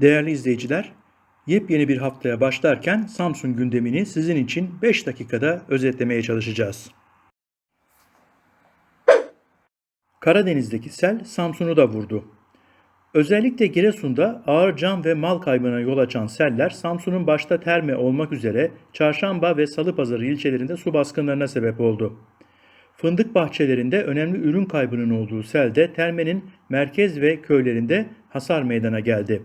Değerli izleyiciler, yepyeni bir haftaya başlarken Samsun gündemini sizin için 5 dakikada özetlemeye çalışacağız. Karadeniz'deki sel Samsun'u da vurdu. Özellikle Giresun'da ağır can ve mal kaybına yol açan seller Samsun'un başta Terme olmak üzere Çarşamba ve Salıpazarı ilçelerinde su baskınlarına sebep oldu. Fındık bahçelerinde önemli ürün kaybının olduğu selde Terme'nin merkez ve köylerinde hasar meydana geldi.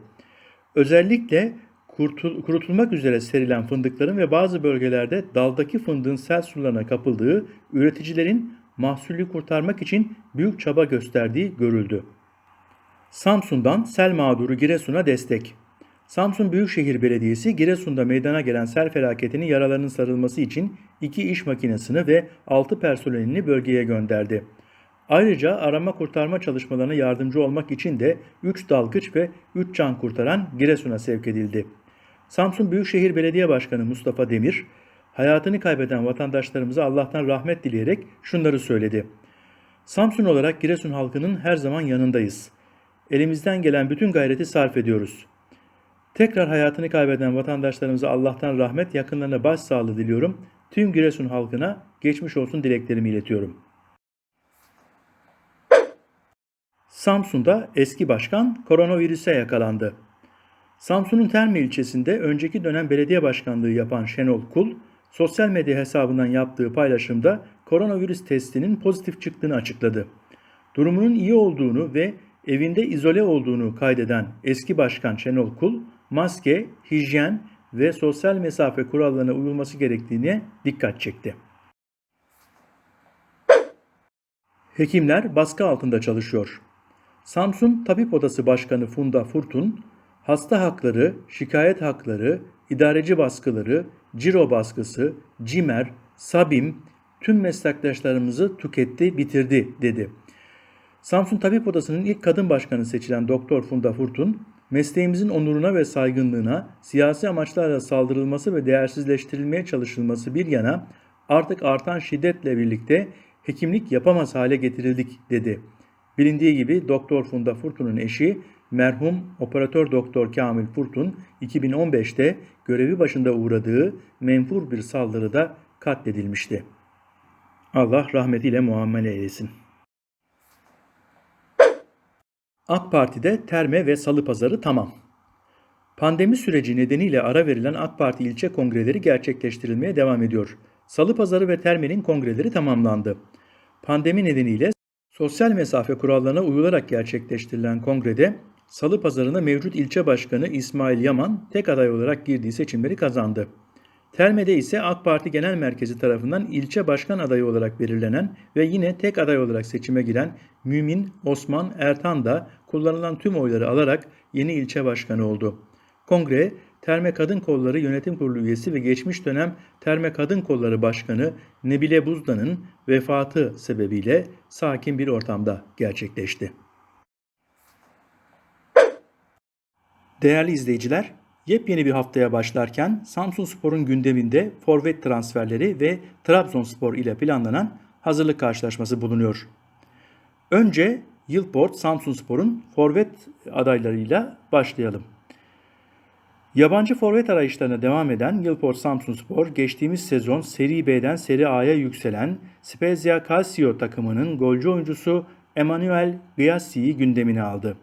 Özellikle kurtul- kurutulmak üzere serilen fındıkların ve bazı bölgelerde daldaki fındığın sel sularına kapıldığı üreticilerin mahsulü kurtarmak için büyük çaba gösterdiği görüldü. Samsun'dan sel mağduru Giresun'a destek. Samsun Büyükşehir Belediyesi Giresun'da meydana gelen sel felaketinin yaralarının sarılması için iki iş makinesini ve 6 personelini bölgeye gönderdi. Ayrıca arama kurtarma çalışmalarına yardımcı olmak için de 3 dalgıç ve 3 can kurtaran Giresun'a sevk edildi. Samsun Büyükşehir Belediye Başkanı Mustafa Demir, hayatını kaybeden vatandaşlarımıza Allah'tan rahmet dileyerek şunları söyledi. Samsun olarak Giresun halkının her zaman yanındayız. Elimizden gelen bütün gayreti sarf ediyoruz. Tekrar hayatını kaybeden vatandaşlarımıza Allah'tan rahmet, yakınlarına başsağlığı diliyorum. Tüm Giresun halkına geçmiş olsun dileklerimi iletiyorum. Samsun'da eski başkan koronavirüse yakalandı. Samsun'un Terme ilçesinde önceki dönem belediye başkanlığı yapan Şenol Kul, sosyal medya hesabından yaptığı paylaşımda koronavirüs testinin pozitif çıktığını açıkladı. Durumunun iyi olduğunu ve evinde izole olduğunu kaydeden eski başkan Şenol Kul, maske, hijyen ve sosyal mesafe kurallarına uyulması gerektiğine dikkat çekti. Hekimler baskı altında çalışıyor. Samsun Tabip Odası Başkanı Funda Furtun, hasta hakları, şikayet hakları, idareci baskıları, ciro baskısı, cimer, sabim tüm meslektaşlarımızı tüketti, bitirdi dedi. Samsun Tabip Odası'nın ilk kadın başkanı seçilen Doktor Funda Furtun, mesleğimizin onuruna ve saygınlığına siyasi amaçlarla saldırılması ve değersizleştirilmeye çalışılması bir yana artık artan şiddetle birlikte hekimlik yapamaz hale getirildik dedi. Bilindiği gibi Doktor Funda Furtun'un eşi merhum operatör doktor Kamil Furtun 2015'te görevi başında uğradığı menfur bir saldırıda katledilmişti. Allah rahmetiyle muamele eylesin. AK Parti'de Terme ve Salı Pazarı tamam. Pandemi süreci nedeniyle ara verilen AK Parti ilçe kongreleri gerçekleştirilmeye devam ediyor. Salı Pazarı ve Terme'nin kongreleri tamamlandı. Pandemi nedeniyle sosyal mesafe kurallarına uyularak gerçekleştirilen kongrede Salı Pazarı'na mevcut ilçe başkanı İsmail Yaman tek aday olarak girdiği seçimleri kazandı. Terme'de ise AK Parti Genel Merkezi tarafından ilçe başkan adayı olarak belirlenen ve yine tek aday olarak seçime giren Mümin Osman Ertan da kullanılan tüm oyları alarak yeni ilçe başkanı oldu. Kongre, Terme Kadın Kolları Yönetim Kurulu üyesi ve geçmiş dönem Terme Kadın Kolları Başkanı Nebile Buzda'nın vefatı sebebiyle sakin bir ortamda gerçekleşti. Değerli izleyiciler, yepyeni bir haftaya başlarken Samsun Spor'un gündeminde forvet transferleri ve Trabzonspor ile planlanan hazırlık karşılaşması bulunuyor. Önce Yılport Samsun Spor'un forvet adaylarıyla başlayalım. Yabancı forvet arayışlarına devam eden Yılport Samsunspor geçtiğimiz sezon Seri B'den Seri A'ya yükselen Spezia Calcio takımının golcü oyuncusu Emanuel Giassi'yi gündemine aldı.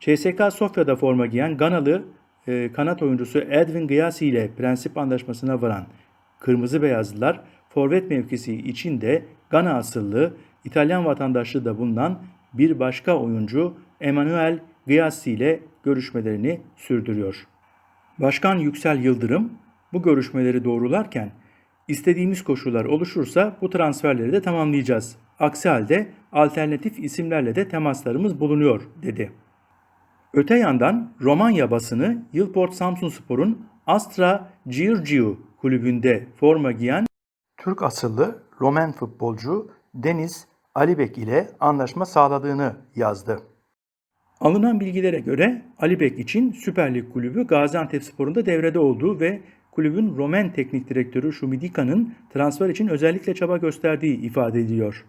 CSK Sofya'da forma giyen Ganalı e, kanat oyuncusu Edwin Giassi ile prensip anlaşmasına varan Kırmızı Beyazlılar forvet mevkisi için de Gana asıllı İtalyan vatandaşlığı da bulunan bir başka oyuncu Emanuel Giassi ile görüşmelerini sürdürüyor. Başkan Yüksel Yıldırım bu görüşmeleri doğrularken istediğimiz koşullar oluşursa bu transferleri de tamamlayacağız. Aksi halde alternatif isimlerle de temaslarımız bulunuyor dedi. Öte yandan Romanya basını Yılport Samsunspor'un Astra Giurgiu kulübünde forma giyen Türk asıllı Roman futbolcu Deniz Alibek ile anlaşma sağladığını yazdı. Alınan bilgilere göre Alibek için Süper Lig kulübü Gaziantepspor'un da devrede olduğu ve kulübün Romen teknik direktörü Şumidika'nın transfer için özellikle çaba gösterdiği ifade ediliyor.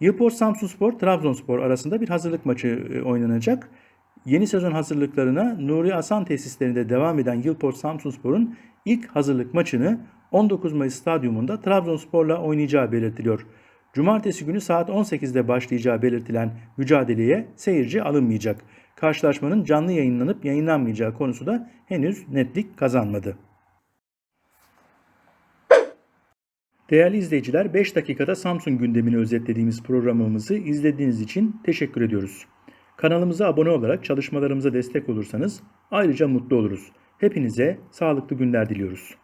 Yılport Samsunspor Trabzonspor arasında bir hazırlık maçı e, oynanacak. Yeni sezon hazırlıklarına Nuri Asan tesislerinde devam eden Yılport Samsunspor'un ilk hazırlık maçını 19 Mayıs stadyumunda Trabzonspor'la oynayacağı belirtiliyor. Cumartesi günü saat 18'de başlayacağı belirtilen mücadeleye seyirci alınmayacak. Karşılaşmanın canlı yayınlanıp yayınlanmayacağı konusu da henüz netlik kazanmadı. Değerli izleyiciler 5 dakikada Samsung gündemini özetlediğimiz programımızı izlediğiniz için teşekkür ediyoruz. Kanalımıza abone olarak çalışmalarımıza destek olursanız ayrıca mutlu oluruz. Hepinize sağlıklı günler diliyoruz.